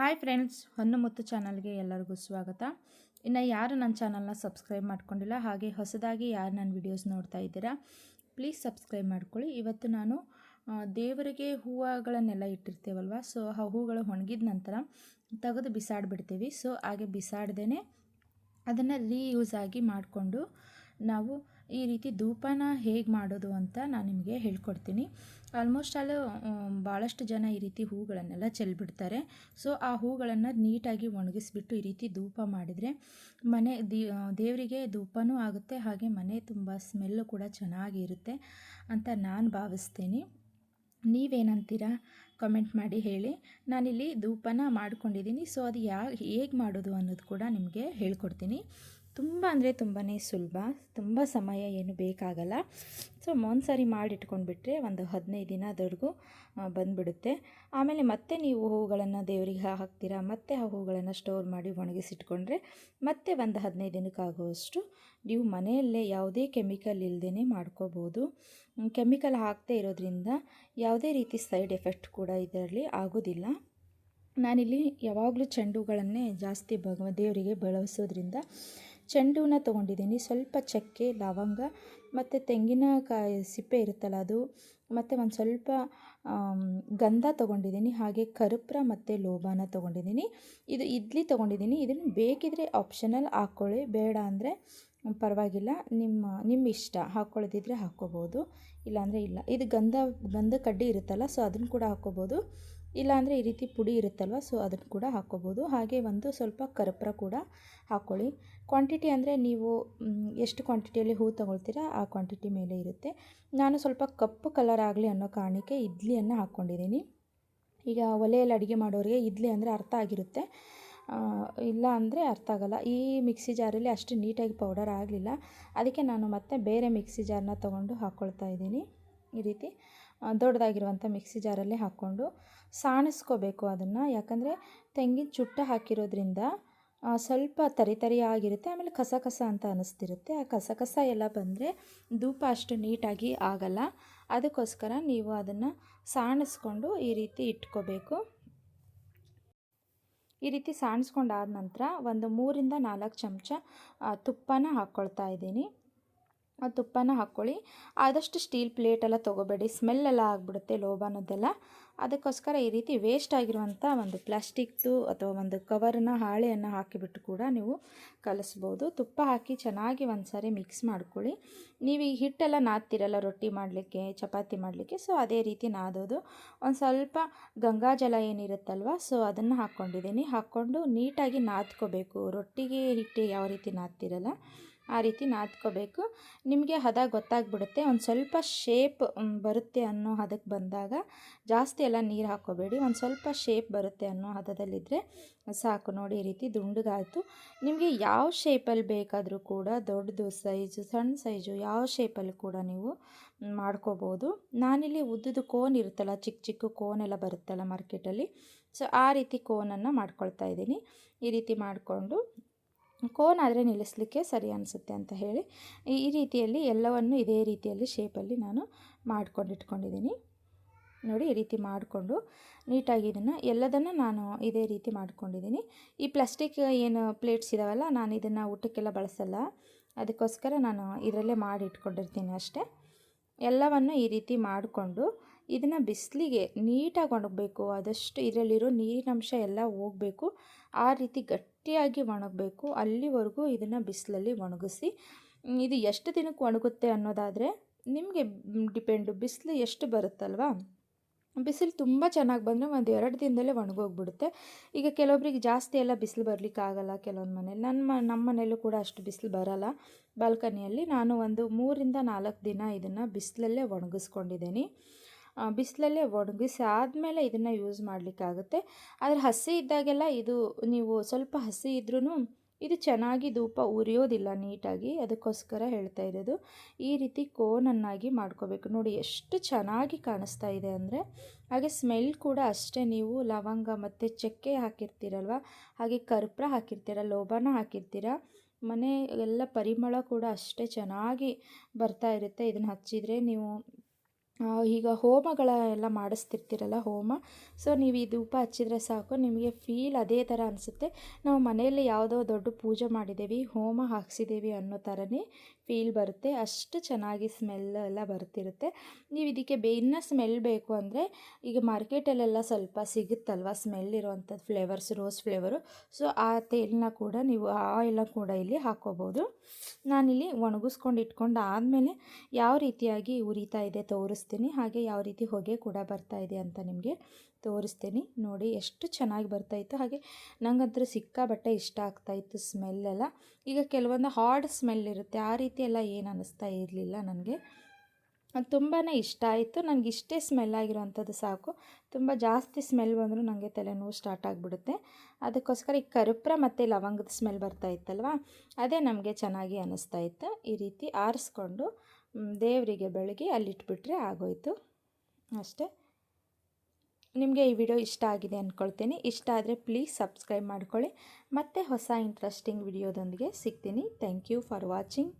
Hi friends, ಹೊನ್ನು ಮುತ್ತು ಚಾನಲ್ಗೆ ಎಲ್ಲರಿಗೂ ಸ್ವಾಗತ. ಇನ್ನು ಯಾರು ನನ್ನ ಚಾನಲ್ನ ಸಬ್ಸ್ಕ್ರೈಬ್ ಮಾಡ್ಕೊಂಡಿಲ್ಲ, ಹಾಗೆ ಹೊಸದಾಗಿ ಯಾರು ನನ್ನ ವಿಡಿಯೋಸ್ ನೋಡ್ತಾ ಇದ್ದೀರಾ, ಪ್ಲೀಸ್ ಸಬ್ಸ್ಕ್ರೈಬ್ ಮಾಡ್ಕೊಳ್ಳಿ. ಇವತ್ತು ನಾನು ದೇವರಿಗೆ ಹೂವುಗಳನ್ನೆಲ್ಲ ಇಟ್ಟಿರ್ತೇವಲ್ವ, ಸೊ ಆ ಹೂಗಳು ಒಣಗಿದ ನಂತರ ತೆಗೆದು ಬಿಸಾಡಿಬಿಡ್ತೀವಿ. ಸೊ ಹಾಗೆ ಬಿಸಾಡ್ದೇ ಅದನ್ನು ರೀಯೂಸ್ ಆಗಿ ಮಾಡಿಕೊಂಡು ನಾವು ಈ ರೀತಿ ಧೂಪನ ಹೇಗೆ ಮಾಡೋದು ಅಂತ ನಾನು ನಿಮಗೆ ಹೇಳ್ಕೊಡ್ತೀನಿ. ಆಲ್ಮೋಸ್ಟ್ ಆಲ್ ಭಾಳಷ್ಟು ಜನ ಈ ರೀತಿ ಹೂಗಳನ್ನೆಲ್ಲ ಚೆಲ್ಬಿಡ್ತಾರೆ. ಸೊ, ಆ ಹೂಗಳನ್ನು ನೀಟಾಗಿ ಒಣಗಿಸ್ಬಿಟ್ಟು ಈ ರೀತಿ ಧೂಪ ಮಾಡಿದರೆ ಮನೆ ದೇವರಿಗೆ ಧೂಪನೂ ಆಗುತ್ತೆ, ಹಾಗೆ ಮನೆ ತುಂಬ ಸ್ಮೆಲ್ಲು ಕೂಡ ಚೆನ್ನಾಗಿರುತ್ತೆ ಅಂತ ನಾನು ಭಾವಿಸ್ತೀನಿ. ನೀವೇನಂತೀರಾ? ಕಮೆಂಟ್ ಮಾಡಿ ಹೇಳಿ. ನಾನಿಲ್ಲಿ ಧೂಪನ ಮಾಡ್ಕೊಂಡಿದ್ದೀನಿ, ಸೊ ಅದು ಯಾ, ಹೇಗೆ ಮಾಡೋದು ಅನ್ನೋದು ಕೂಡ ನಿಮಗೆ ಹೇಳ್ಕೊಡ್ತೀನಿ. ತುಂಬ ಅಂದರೆ ತುಂಬಾ ಸುಲಭ, ತುಂಬ ಸಮಯ ಏನು ಬೇಕಾಗಲ್ಲ. ಸೊ ಒಂದು ಸಾರಿ ಮಾಡಿಟ್ಕೊಂಡ್ಬಿಟ್ರೆ ಒಂದು ಹದಿನೈದು ದಿನದವರೆಗೂ ಬಂದುಬಿಡುತ್ತೆ. ಆಮೇಲೆ ಮತ್ತೆ ನೀವು ಹೂಗಳನ್ನು ದೇವರಿಗೆ ಹಾಕ್ತೀರಾ, ಮತ್ತೆ ಆ ಹೂಗಳನ್ನು ಸ್ಟೋರ್ ಮಾಡಿ ಒಣಗಿಸಿಟ್ಕೊಂಡ್ರೆ ಮತ್ತೆ ಒಂದು ಹದಿನೈದು ದಿನಕ್ಕಾಗುವಷ್ಟು ನೀವು ಮನೆಯಲ್ಲೇ ಯಾವುದೇ ಕೆಮಿಕಲ್ ಇಲ್ಲದೇ ಮಾಡ್ಕೋಬೋದು. ಕೆಮಿಕಲ್ ಹಾಕದೇ ಇರೋದ್ರಿಂದ ಯಾವುದೇ ರೀತಿ ಸೈಡ್ ಎಫೆಕ್ಟ್ ಕೂಡ ಇದರಲ್ಲಿ ಆಗೋದಿಲ್ಲ. ನಾನಿಲ್ಲಿ ಯಾವಾಗಲೂ ಚೆಂಡುಗಳನ್ನೇ ಜಾಸ್ತಿ ಭಗವ, ದೇವರಿಗೆ ಬಳಸೋದ್ರಿಂದ ಚೆಂಡುನ ತೊಗೊಂಡಿದ್ದೀನಿ. ಸ್ವಲ್ಪ ಚಕ್ಕೆ, ಲವಂಗ ಮತ್ತು ತೆಂಗಿನಕಾಯಿ ಸಿಪ್ಪೆ ಇರುತ್ತಲ್ಲ ಅದು. ಮತ್ತು ಒಂದು ಸ್ವಲ್ಪ ಗಂಧ ತೊಗೊಂಡಿದ್ದೀನಿ. ಹಾಗೆ ಕರುಪ್ರ ಮತ್ತು ಲೋಬಾನ ತೊಗೊಂಡಿದ್ದೀನಿ. ಇದು ಇಡ್ಲಿ ತೊಗೊಂಡಿದ್ದೀನಿ. ಇದನ್ನು ಬೇಕಿದ್ರೆ ಆಪ್ಷನಲ್ ಹಾಕ್ಕೊಳ್ಳಿ ಬೇಡ ಅಂದರೆ ಪರವಾಗಿಲ್ಲ. ನಿಮ್ಮ ನಿಮ್ಮ ಇಷ್ಟ. ಹಾಕ್ಕೊಳ್ಳೋದಿದ್ರೆ ಹಾಕ್ಕೋಬೋದು. ಇಲ್ಲಾಂದರೆ ಇಲ್ಲ. ಇದು ಗಂಧ ಗಂಧ ಕಡ್ಡಿ ಇರುತ್ತಲ್ಲ ಸೊ ಅದನ್ನು ಕೂಡ ಹಾಕ್ಕೋಬೋದು. ಇಲ್ಲಾಂದರೆ ಈ ರೀತಿ ಪುಡಿ ಇರುತ್ತಲ್ವ ಸೊ ಅದನ್ನು ಕೂಡ ಹಾಕ್ಕೋಬೋದು. ಹಾಗೆ ಒಂದು ಸ್ವಲ್ಪ ಕರ್ಪೂರ ಕೂಡ ಹಾಕ್ಕೊಳ್ಳಿ ಕ್ವಾಂಟಿಟಿ ಅಂದರೆ ನೀವು ಎಷ್ಟು ಕ್ವಾಂಟಿಟಿಯಲ್ಲಿ ಹೂ ತೊಗೊಳ್ತೀರಾ ಆ ಕ್ವಾಂಟಿಟಿ ಮೇಲೆ ಇರುತ್ತೆ. ನಾನು ಸ್ವಲ್ಪ ಕಪ್ಪು ಕಲರ್ ಆಗಲಿ ಅನ್ನೋ ಕಾರಣಕ್ಕೆ ಇಡ್ಲಿಯನ್ನು ಹಾಕ್ಕೊಂಡಿದ್ದೀನಿ. ಈಗ ಒಲೆಯಲ್ಲಿ ಅಡುಗೆ ಮಾಡೋರಿಗೆ ಇಡ್ಲಿ ಅಂದರೆ ಅರ್ಥ ಆಗಿರುತ್ತೆ. ಇಲ್ಲ ಅಂದರೆ ಅರ್ಥ ಆಗಲ್ಲ. ಈ ಮಿಕ್ಸಿ ಜಾರಲ್ಲಿ ಅಷ್ಟು ನೀಟಾಗಿ ಪೌಡರ್ ಆಗಲಿಲ್ಲ. ಅದಕ್ಕೆ ನಾನು ಮತ್ತೆ ಬೇರೆ ಮಿಕ್ಸಿ ಜಾರನ್ನ ತೊಗೊಂಡು ಹಾಕ್ಕೊಳ್ತಾ ಇದ್ದೀನಿ. ಈ ರೀತಿ. ದೊಡ್ಡದಾಗಿರುವಂಥ ಮಿಕ್ಸಿ ಜಾರಲ್ಲಿ ಹಾಕ್ಕೊಂಡು ಸಾಣಿಸ್ಕೋಬೇಕು ಅದನ್ನು. ಯಾಕಂದರೆ ತೆಂಗಿನ ಚುಟ್ಟ ಹಾಕಿರೋದ್ರಿಂದ ಸ್ವಲ್ಪ ತರಿ ಆಗಿರುತ್ತೆ ಆಮೇಲೆ ಕಸ ಕಸ ಅಂತ ಅನ್ನಿಸ್ತಿರುತ್ತೆ ಆ ಕಸ ಕಸ ಎಲ್ಲ ಬಂದರೆ ಧೂಪ ಅಷ್ಟು ನೀಟಾಗಿ ಆಗಲ್ಲ. ಅದಕ್ಕೋಸ್ಕರ ನೀವು ಅದನ್ನು ಸಾಣಿಸ್ಕೊಂಡು ಈ ರೀತಿ ಇಟ್ಕೋಬೇಕು. ಈ ರೀತಿ ಸಾಣಿಸ್ಕೊಂಡಾದ ನಂತರ ಒಂದು ಮೂರಿಂದ ನಾಲ್ಕು ಚಮಚ ತುಪ್ಪನ ಹಾಕ್ಕೊಳ್ತಾ ಇದ್ದೀನಿ. ತುಪ್ಪನ ಹಾಕ್ಕೊಳ್ಳಿ. ಆದಷ್ಟು ಸ್ಟೀಲ್ ಪ್ಲೇಟೆಲ್ಲ ತೊಗೋಬೇಡಿ. ಸ್ಮೆಲ್ಲೆಲ್ಲ ಆಗಿಬಿಡುತ್ತೆ ಅನ್ನೋದೆಲ್ಲ ಅದಕ್ಕೋಸ್ಕರ ಈ ರೀತಿ ವೇಸ್ಟ್ ಆಗಿರುವಂಥ ಒಂದು ಪ್ಲಾಸ್ಟಿಕ್ದು ಅಥವಾ ಒಂದು ಕವರನ್ನ ಹಾಳೆಯನ್ನು ಹಾಕಿಬಿಟ್ಟು ಕೂಡ ನೀವು ಕಲಿಸ್ಬೋದು. ತುಪ್ಪ ಹಾಕಿ ಚೆನ್ನಾಗಿ ಒಂದು ಸಾರಿ ಮಿಕ್ಸ್ ಮಾಡ್ಕೊಳ್ಳಿ. ನೀವು ಈ ಹಿಟ್ಟೆಲ್ಲ ನಾದ್ತಿರಲ್ಲ, ರೊಟ್ಟಿ ಮಾಡಲಿಕ್ಕೆ, ಚಪಾತಿ ಮಾಡಲಿಕ್ಕೆ ಸೊ ಅದೇ ರೀತಿ ನಾದೋದು. ಒಂದು ಸ್ವಲ್ಪ ಗಂಗಾಜಲ ಏನಿರುತ್ತಲ್ವ ಸೊ ಅದನ್ನು ಹಾಕ್ಕೊಂಡಿದ್ದೀನಿ. ಹಾಕ್ಕೊಂಡು ನೀಟಾಗಿ ನಾದ್ಕೋಬೇಕು. ರೊಟ್ಟಿಗೆ, ಹಿಟ್ಟೆ ಯಾವ ರೀತಿ ನಾದ್ತಿರಲ್ಲ ಆ ರೀತಿ ನಾದ್ಕೋಬೇಕು. ನಿಮಗೆ ಹದ ಗೊತ್ತಾಗ್ಬಿಡುತ್ತೆ. ಒಂದು ಸ್ವಲ್ಪ ಶೇಪ್ ಬರುತ್ತೆ ಅನ್ನೋ ಹದಕ್ಕೆ ಬಂದಾಗ ಜಾಸ್ತಿ ಎಲ್ಲ ನೀರು ಹಾಕ್ಕೋಬೇಡಿ ಒಂದು ಸ್ವಲ್ಪ ಶೇಪ್ ಬರುತ್ತೆ ಅನ್ನೋ ಹದದಲ್ಲಿದ್ದರೆ ಸಾಕು. ನೋಡಿ, ಈ ರೀತಿ ದುಂಡಗಾಯಿತು. ನಿಮಗೆ ಯಾವ ಶೇಪಲ್ಲಿ ಬೇಕಾದರೂ ಕೂಡ ದೊಡ್ಡದು ಸೈಜು ಸಣ್ಣ ಸೈಜು ಯಾವ ಶೇಪಲ್ಲಿ ಕೂಡ ನೀವು ಮಾಡ್ಕೋಬೋದು. ನಾನಿಲ್ಲಿ ಉದ್ದದ ಕೋನ್ ಇರುತ್ತಲ್ಲ ಚಿಕ್ಕ ಚಿಕ್ಕ ಕೋನ್ ಎಲ್ಲ ಬರುತ್ತಲ್ಲ ಮಾರ್ಕೆಟಲ್ಲಿ ಸೊ ಆ ರೀತಿ ಕೋನನ್ನು ಮಾಡ್ಕೊಳ್ತಾ ಇದ್ದೀನಿ. ಈ ರೀತಿ ಮಾಡಿಕೊಂಡು ಕೋನ್ ಆದರೆ ನಿಲ್ಲಿಸಲಿಕ್ಕೆ ಸರಿ ಅನಿಸುತ್ತೆ ಅಂತ ಹೇಳಿ, ಈ ರೀತಿಯಲ್ಲಿ ಎಲ್ಲವನ್ನು ಇದೇ ರೀತಿಯಲ್ಲಿ ಶೇಪಲ್ಲಿ ನಾನು ಮಾಡ್ಕೊಂಡು ಇಟ್ಕೊಂಡಿದ್ದೀನಿ ನೋಡಿ, ಈ ರೀತಿ ಮಾಡಿಕೊಂಡು ನೀಟಾಗಿ ಇದನ್ನು ಎಲ್ಲದನ್ನು ನಾನು ಇದೇ ರೀತಿ ಮಾಡ್ಕೊಂಡಿದ್ದೀನಿ. ಈ ಪ್ಲಾಸ್ಟಿಕ್ ಏನು ಪ್ಲೇಟ್ಸ್ ಇದಾವಲ್ಲ, ನಾನು ಇದನ್ನು ಊಟಕ್ಕೆಲ್ಲ ಬಳಸಲ್ಲ. ಅದಕ್ಕೋಸ್ಕರ ನಾನು ಇದರಲ್ಲೇ ಮಾಡಿ ಇಟ್ಕೊಂಡಿರ್ತೀನಿ ಅಷ್ಟೇ. ಎಲ್ಲವನ್ನು ಈ ರೀತಿ ಮಾಡಿಕೊಂಡು ಇದನ್ನು ಬಿಸಿಲಿಗೆ ನೀಟಾಗಿ ಒಣಗಬೇಕು. ಆದಷ್ಟು ಇದರಲ್ಲಿರೋ ನೀರಿನಂಶ ಎಲ್ಲ ಹೋಗಬೇಕು. ಆ ರೀತಿ ಗಟ್ಟಿಯಾಗಿ ಒಣಗಬೇಕು. ಅಲ್ಲಿವರೆಗೂ ಇದನ್ನು ಬಿಸಿಲಲ್ಲಿ ಒಣಗಿಸಿ, ಇದು ಎಷ್ಟು ದಿನಕ್ಕೆ ಒಣಗುತ್ತೆ ಅನ್ನೋದಾದರೆ, ನಿಮಗೆ ಡಿಪೆಂಡು. ಬಿಸಿಲು ಎಷ್ಟು ಬರುತ್ತಲ್ವಾ? ಬಿಸಿಲು ತುಂಬ ಚೆನ್ನಾಗಿ ಬಂದರೆ ಒಂದು ಎರಡು ದಿನದಲ್ಲೇ ಒಣಗೋಗ್ಬಿಡುತ್ತೆ. ಈಗ ಕೆಲವೊಬ್ರಿಗೆ ಜಾಸ್ತಿ ಎಲ್ಲ ಬಿಸಿಲು ಬರಲಿಕ್ಕೆ ಆಗಲ್ಲ ಕೆಲವೊಂದು ಮನೇಲಿ ನನ್ನ ನಮ್ಮ ಮನೇಲೂ ಕೂಡ ಅಷ್ಟು ಬಿಸಿಲು ಬರಲ್ಲ. ಬಾಲ್ಕನಿಯಲ್ಲಿ ನಾನು ಒಂದು ಮೂರಿಂದ ನಾಲ್ಕು ದಿನ ಇದನ್ನು ಬಿಸಿಲಲ್ಲೇ ಒಣಗಿಸ್ಕೊಂಡಿದ್ದೀನಿ. ಬಿಸಿಲಲ್ಲೇ ಒಣಗಿಸಿ ಆದಮೇಲೆ ಇದನ್ನು ಯೂಸ್ ಮಾಡಲಿಕ್ಕಾಗುತ್ತೆ. ಆದರೆ ಹಸಿ ಇದ್ದಾಗೆಲ್ಲ ಇದು ನೀವು ಸ್ವಲ್ಪ ಹಸಿ ಇದ್ರೂ ಇದು ಚೆನ್ನಾಗಿ ಧೂಪ ಉರಿಯೋದಿಲ್ಲ ನೀಟಾಗಿ. ಅದಕ್ಕೋಸ್ಕರ ಹೇಳ್ತಾ ಇರೋದು, ಈ ರೀತಿ ಕೋನನ್ನಾಗಿ ಮಾಡ್ಕೋಬೇಕು. ನೋಡಿ ಎಷ್ಟು ಚೆನ್ನಾಗಿ ಕಾಣಿಸ್ತಾ ಇದೆ ಅಂದರೆ, ಹಾಗೆ ಸ್ಮೆಲ್ ಕೂಡ ಅಷ್ಟೇ ನೀವು ಲವಂಗ ಮತ್ತು ಚಕ್ಕೆ ಹಾಕಿರ್ತೀರಲ್ವ, ಹಾಗೆ ಕರ್ಪೂರ ಹಾಕಿರ್ತೀರ, ಲೋಬಾನ ಹಾಕಿರ್ತೀರ, ಮನೆ ಎಲ್ಲ ಪರಿಮಳ ಕೂಡ ಅಷ್ಟೇ ಚೆನ್ನಾಗಿ ಬರ್ತಾ ಇರುತ್ತೆ. ಇದನ್ನು ಹಚ್ಚಿದರೆ ನೀವು ಈಗ ಹೋಮಗಳ ಎಲ್ಲ ಮಾಡಿಸ್ತಿರ್ತೀರಲ್ಲ ಹೋಮ. ಸೊ ನೀವು ಈ ಧೂಪ ಹಚ್ಚಿದ್ರೆ ಸಾಕು, ನಿಮಗೆ ಫೀಲ್ ಅದೇ ಥರ ಅನಿಸುತ್ತೆ. ನಾವು ಮನೆಯಲ್ಲಿ ಯಾವುದೋ ದೊಡ್ಡ ಪೂಜೆ ಮಾಡಿದ್ದೀವಿ ಹೋಮ ಹಾಕ್ಸಿದ್ದೀವಿ ಅನ್ನೋ ಥರನೇ ಫೀಲ್ ಬರುತ್ತೆ. ಅಷ್ಟು ಚೆನ್ನಾಗಿ ಸ್ಮೆಲ್ ಎಲ್ಲ ಬರ್ತಿರುತ್ತೆ. ನೀವು ಇದಕ್ಕೆ ಬೇ, ಇನ್ನೂ ಸ್ಮೆಲ್ ಬೇಕು ಅಂದರೆ, ಈಗ ಮಾರ್ಕೆಟಲ್ಲೆಲ್ಲ ಸ್ವಲ್ಪ ಸಿಗುತ್ತಲ್ವ ಸ್ಮೆಲ್ ಇರುವಂಥದ್ದು ಫ್ಲೇವರ್ಸ್ ರೋಸ್ ಫ್ಲೇವರು ಸೊ ಆ ತೇಲನ್ನ ಕೂಡ ನೀವು ಆಯಿಲ್ನ ಕೂಡ ಇಲ್ಲಿ ಹಾಕ್ಕೋಬೋದು. ನಾನಿಲ್ಲಿ ಒಣಗಿಸ್ಕೊಂಡು ಇಟ್ಕೊಂಡು ಆದಮೇಲೆ ಯಾವ ರೀತಿಯಾಗಿ ಉರಿತಾ ಇದೆ ತೋರಿಸ್ತೀನಿ. ಹಾಗೆ ಯಾವ ರೀತಿ ಹೊಗೆ ಕೂಡ ಬರ್ತಾ ಇದೆ ಅಂತ ನಿಮಗೆ ತೋರಿಸ್ತೀನಿ. ನೋಡಿ ಎಷ್ಟು ಚೆನ್ನಾಗಿ ಬರ್ತಾಯಿತ್ತು ಹಾಗೆ ನಂಗಂತೂ ಸಿಕ್ಕಾಬಟ್ಟೆ ಇಷ್ಟ ಆಗ್ತಾಯಿತ್ತು ಸ್ಮೆಲ್ಲೆಲ್ಲ ಈಗ ಕೆಲವೊಂದು ಹಾರ್ಡ್ ಸ್ಮೆಲ್ ಇರುತ್ತೆ. ಆ ರೀತಿ ಎಲ್ಲ ಏನು ಅನ್ನಿಸ್ತಾ ಇರಲಿಲ್ಲ ನನಗೆ. ತುಂಬಾ ಇಷ್ಟ ಆಯಿತು. ನನಗೆ ಇಷ್ಟೇ ಸ್ಮೆಲ್ ಆಗಿರೋವಂಥದ್ದು ಸಾಕು. ತುಂಬ ಜಾಸ್ತಿ ಸ್ಮೆಲ್ ಬಂದರೂ ನನಗೆ ತಲೆನೋವು ಸ್ಟಾರ್ಟ್ ಆಗಿಬಿಡುತ್ತೆ. ಅದಕ್ಕೋಸ್ಕರ ಈ ಕರುಪ್ರ ಮತ್ತು ಲವಂಗದ ಸ್ಮೆಲ್ ಬರ್ತಾ ಇತ್ತಲ್ವ? ಅದೇ ನಮಗೆ ಚೆನ್ನಾಗಿ ಅನ್ನಿಸ್ತಾ ಇತ್ತು. ಈ ರೀತಿ ಆರಿಸ್ಕೊಂಡು ದೇವರಿಗೆ ಬೆಳಗ್ಗೆ ಅಲ್ಲಿಟ್ಬಿಟ್ರೆ ಆಗೋಯ್ತು. ಅಷ್ಟೇ. ನಿಮಗೆ ಈ ವಿಡಿಯೋ ಇಷ್ಟ ಆಗಿದೆ ಅಂದ್ಕೊಳ್ತೀನಿ ಇಷ್ಟ ಆದರೆ ಪ್ಲೀಸ್ ಸಬ್ಸ್ಕ್ರೈಬ್ ಮಾಡ್ಕೊಳ್ಳಿ. ಮತ್ತೆ ಹೊಸ ಇಂಟ್ರೆಸ್ಟಿಂಗ್ ವಿಡಿಯೋದೊಂದಿಗೆ ಸಿಗ್ತೀನಿ. Thank you for watching